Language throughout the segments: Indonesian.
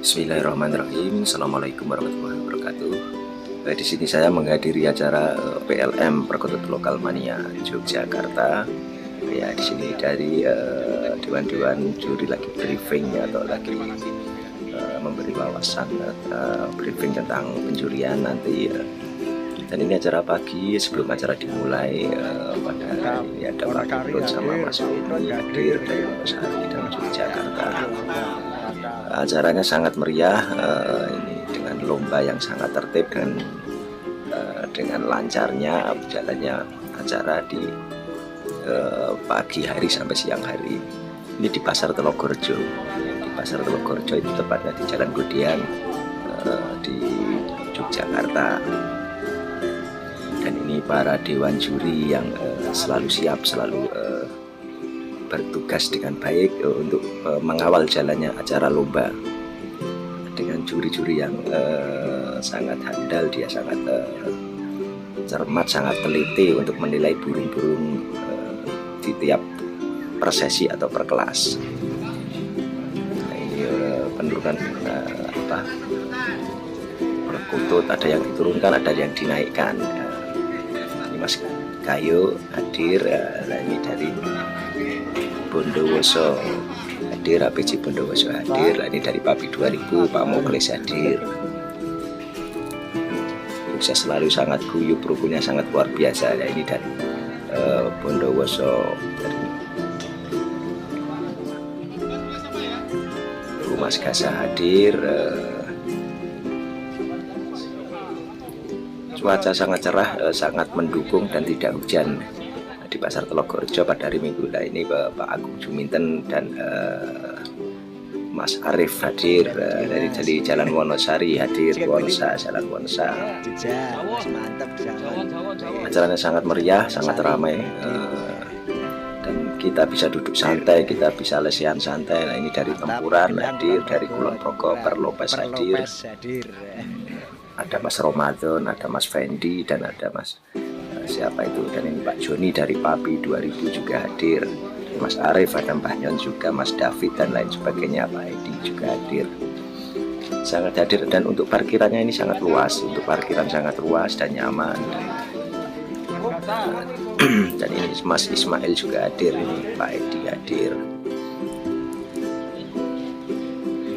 Bismillahirrahmanirrahim. Assalamualaikum warahmatullahi wabarakatuh. Eh, di sini saya menghadiri acara eh, PLM Perkutut Lokal Mania Yogyakarta. Ya, di sini dari eh, dewan-dewan juri lagi briefing atau lagi eh, memberi wawasan eh, briefing tentang penjurian nanti. eh. dan ini acara pagi sebelum acara dimulai eh, pada hari ini ada Pak sama Mas Wendy hadir dari Wonosari dan Yogyakarta acaranya sangat meriah eh, ini dengan lomba yang sangat tertib dan eh, dengan lancarnya berjalannya acara di eh, pagi hari sampai siang hari. Ini di pasar Telogorjo. Di pasar Telogorjo itu tepatnya di Jalan Gudian eh, di Yogyakarta. Dan ini para dewan juri yang eh, selalu siap selalu eh, bertugas dengan baik eh, untuk eh, mengawal jalannya acara lomba. Dengan juri-juri yang eh, sangat handal dia sangat eh, cermat sangat teliti untuk menilai burung-burung eh, di tiap persesi atau per kelas nah, ini eh, penurunan eh, apa perkutut ada yang diturunkan ada yang dinaikkan. Eh, ini Mas Kayu hadir eh, nah ini dari Bondowoso hadir APC Bondowoso hadir Nah, ini dari Papi 2000 Pak Mokles hadir. Saya selalu sangat guyup rukunnya sangat luar biasa. Ya ini dari eh, Bondowoso. Dari Mas Gasa hadir eh, cuaca sangat cerah eh, sangat mendukung dan tidak hujan di pasar Telogorjo pada hari Minggu. Nah ini Pak Pak Agung Juminten dan eh, Mas Arif hadir eh, dari dari Jalan Wonosari hadir Wonsa Jalan Wonsa. Jejak, mantap jangan. acaranya sangat meriah sangat ramai eh, dan kita bisa duduk santai kita bisa lesian santai. Nah ini dari Tempuran hadir dari Kulon Progo Perlopes hadir. Ada Mas Ramadan, ada Mas Fendi, dan ada Mas eh, siapa itu? Dan ini Pak Joni dari Papi 2000 juga hadir. Mas Arif, ada Mbah Nyon juga Mas David dan lain sebagainya. Pak Edi juga hadir. Sangat hadir dan untuk parkirannya ini sangat luas. Untuk parkiran sangat luas dan nyaman. Dan ini Mas Ismail juga hadir ini Pak Edi hadir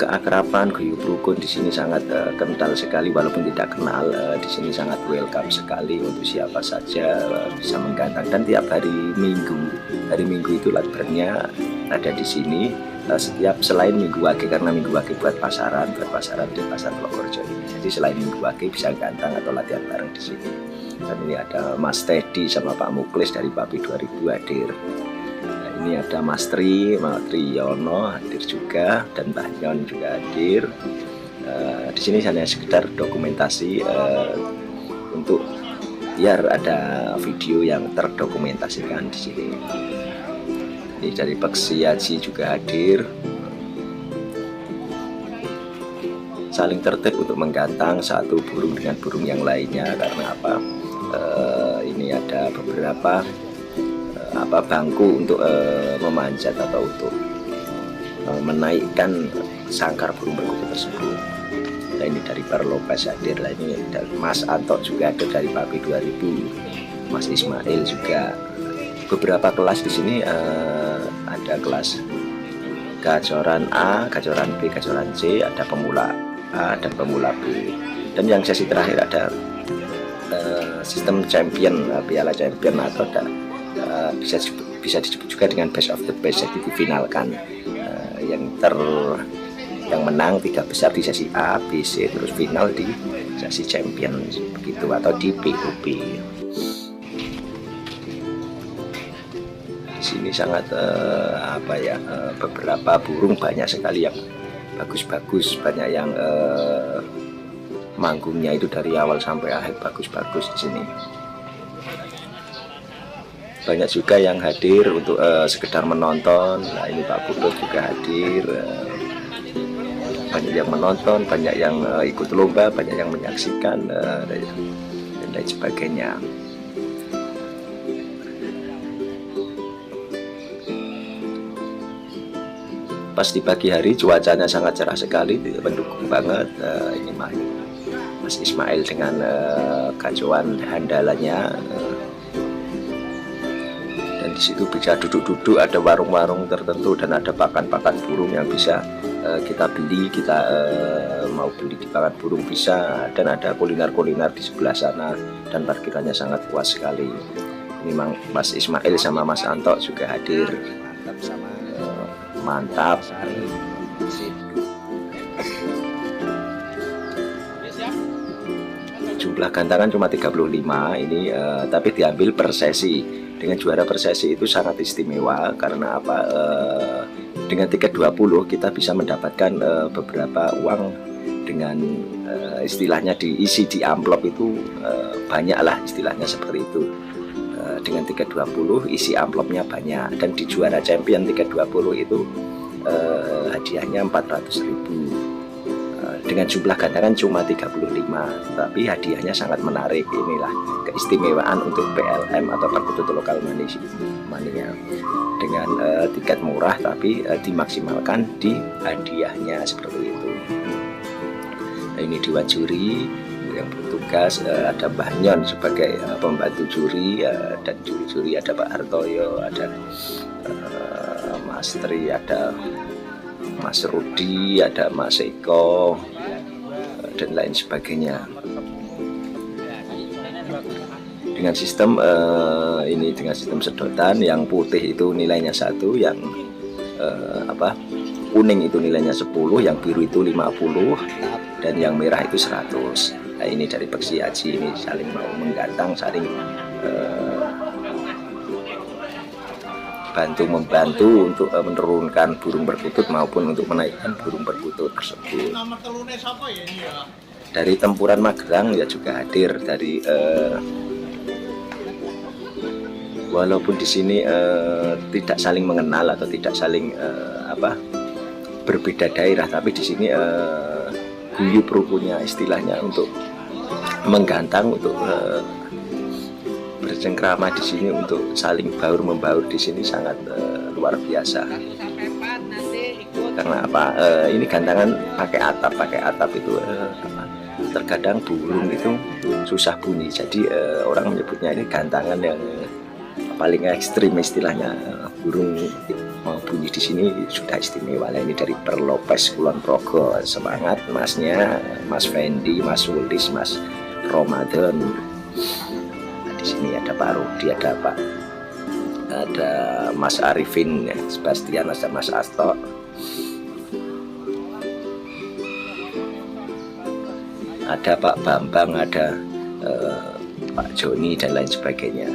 keakraban guyup rukun di sini sangat eh, kental sekali walaupun tidak kenal eh, di sini sangat welcome sekali untuk siapa saja eh, bisa menggantang dan tiap hari minggu hari minggu itu lakbernya ada di sini. Eh, setiap selain minggu wage karena minggu wage buat pasaran buat pasaran di pasar Lokorjo ini. Jadi selain minggu wage bisa gantang atau latihan bareng di sini. Dan ini ada Mas Teddy sama Pak Muklis dari Papi 2000 hadir ini ada Mas Tri, Mas Triyono hadir juga dan Mbah Nyon juga hadir. Eh, di sini hanya sekedar dokumentasi eh, untuk biar ada video yang terdokumentasikan di sini. Ini dari Peksi juga hadir. Saling tertib untuk menggantang satu burung dengan burung yang lainnya karena apa? Eh, ini ada beberapa apa bangku untuk eh, memanjat atau untuk eh, menaikkan sangkar burung perkutut tersebut. Nah ini dari Perlopes hadir lah ini dari Mas Anto juga ada dari Papi 2000, Mas Ismail juga. Beberapa kelas di sini eh, ada kelas gacoran A, gacoran B, gacoran C, ada pemula A dan pemula B. Dan yang sesi terakhir ada sistem champion, piala champion atau ada eh, bisa disebut, bisa disebut juga dengan best of the best jadi difinalkan Eh, yang ter yang menang tiga besar di sesi A, B, C terus final di sesi champion begitu atau di POP. Di sini sangat eh, apa ya eh, beberapa burung banyak sekali yang bagus-bagus banyak yang eh, manggungnya itu dari awal sampai akhir bagus-bagus di sini banyak juga yang hadir untuk eh, sekedar menonton. Nah ini Pak Putut juga hadir eh, banyak yang menonton banyak yang eh, ikut lomba banyak yang menyaksikan eh, dan lain sebagainya. Pas di pagi hari cuacanya sangat cerah sekali mendukung banget Eh, ini Mas Ismail dengan eh, kacauan handalanya eh, dan di situ bisa duduk-duduk ada warung-warung tertentu dan ada pakan-pakan burung yang bisa eh, kita beli kita eh, mau beli di pakan burung bisa dan ada kuliner-kuliner di sebelah sana dan parkirannya sangat puas sekali ini Mang- Mas Ismail sama Mas Anto juga hadir Mantap sama Eh, mantap. Sip. jumlah gantangan cuma 35 ini eh, tapi diambil per sesi dengan juara per sesi itu sangat istimewa. Karena apa? Eh, dengan tiket 20 kita bisa mendapatkan eh, beberapa uang dengan eh, istilahnya diisi di amplop itu eh, banyak lah istilahnya seperti itu. Eh, dengan tiket 20 isi amplopnya banyak. Dan di juara champion tiket 20 itu eh, hadiahnya 400.000 ribu dengan jumlah gantangan cuma 35 tapi hadiahnya sangat menarik inilah keistimewaan untuk PLM atau perkutut lokal manis mania dengan eh, tiket murah tapi eh, dimaksimalkan di hadiahnya seperti itu. Nah, ini dewan juri yang bertugas eh, ada Mbah Nyon sebagai eh, pembantu juri eh, dan juri-juri ada Pak Hartoyo ada eh, Mas Tri ada Mas Rudi, ada Mas Eko, dan lain sebagainya. Dengan sistem eh, ini dengan sistem sedotan yang putih itu nilainya satu, yang eh, apa kuning itu nilainya 10, yang biru itu 50, dan yang merah itu 100. Nah, ini dari Peksi Haji ini saling mau menggantang, saling eh, bantu membantu untuk eh, menurunkan burung perkutut maupun untuk menaikkan burung perkutut tersebut. Ya ya? Dari tempuran Magelang ya juga hadir dari eh, walaupun di sini eh, tidak saling mengenal atau tidak saling eh, apa berbeda daerah tapi di sini eh, guyup rukunya istilahnya untuk menggantang untuk eh, bercengkrama di sini untuk saling baur membaur di sini sangat eh, luar biasa. Karena apa? Eh, ini gantangan pakai atap pakai atap itu apa, terkadang burung itu susah bunyi. Jadi eh, orang menyebutnya ini gantangan yang paling ekstrim istilahnya. Burung mau bunyi di sini sudah istimewa. Lah ini dari Perlopes Kulon Progo. Semangat masnya Mas Fendi Mas Wulis Mas Ramadan. Nah, di sini ada Pak Rudi, ada Pak ada Mas Arifin, ya, Sebastian, ada Mas Asto. Ada Pak Bambang, ada eh, Pak Joni dan lain sebagainya.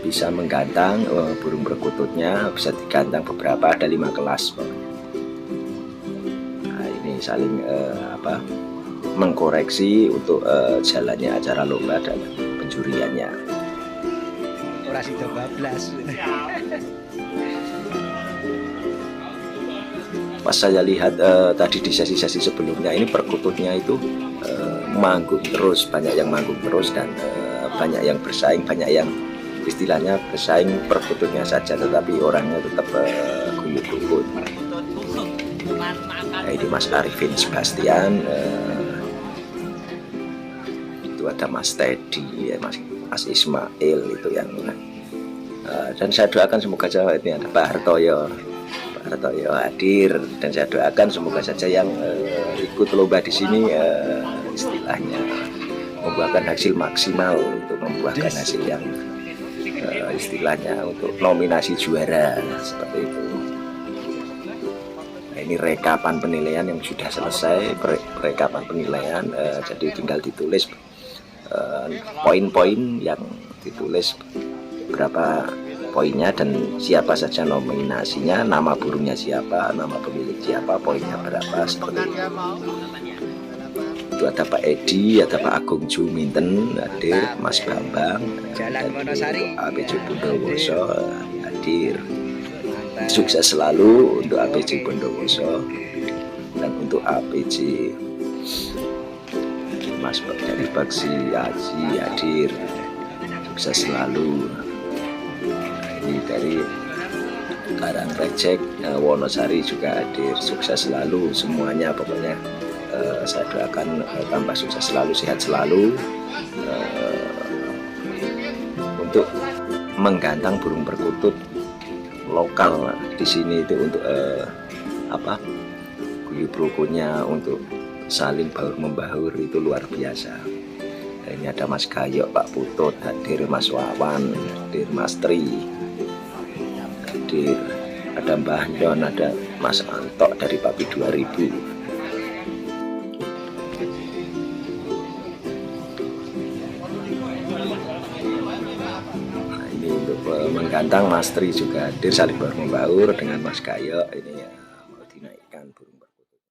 Bisa menggantang eh, burung perkututnya, bisa digantang beberapa, ada lima kelas. Nah, ini saling eh, apa? Mengkoreksi untuk eh, jalannya acara lomba dan penjuriannya. Ora sida bablas. Pas saya lihat eh, tadi di sesi-sesi sebelumnya ini perkututnya itu eh, manggung terus, banyak yang manggung terus dan eh, banyak yang bersaing, banyak yang istilahnya bersaing perkututnya saja, tetapi orangnya tetap guyup rukun. Nah, ini Mas Arifin Sebastian, eh, itu ada Mas Teddy, ya, Mas, Mas Ismail itu yang eh, dan saya doakan semoga saja ini ada Pak Hartoyo, Pak Hartoyo hadir. Dan saya doakan semoga saja yang eh, ikut lomba di sini eh, istilahnya membuahkan hasil maksimal untuk membuahkan hasil yang eh, istilahnya untuk nominasi juara seperti itu. Nah, ini rekapan penilaian yang sudah selesai, rekapan penilaian, eh, jadi tinggal ditulis poin-poin yang ditulis berapa poinnya dan siapa saja nominasinya, nama burungnya siapa, nama pemilik siapa, poinnya berapa seperti itu. Itu ada Pak Edi, ada Pak Agung Juminten, hadir, Mas Bambang, dan Jalan Wonosari. APJ Bondowoso hadir sukses selalu untuk APJ Bondowoso dan untuk APJ Mas Bak dari Baksi Haji hadir sukses selalu ini dari Karang Recek, eh, Wonosari juga hadir. Sukses selalu semuanya pokoknya. eh, saya doakan eh, tambah sukses selalu, sehat selalu. untuk menggantang burung perkutut lokal di sini itu untuk apa rukunnya untuk saling baur membaur itu luar biasa ini ada Mas Gayok, Pak Putut, hadir Mas Wawan, hadir Mas Tri, hadir ada Mbah Yon, ada Mas Antok dari Papi 2000. Nah, eh, menggantang Mas Tri juga hadir saling baur membaur dengan Mas Gayok ini ya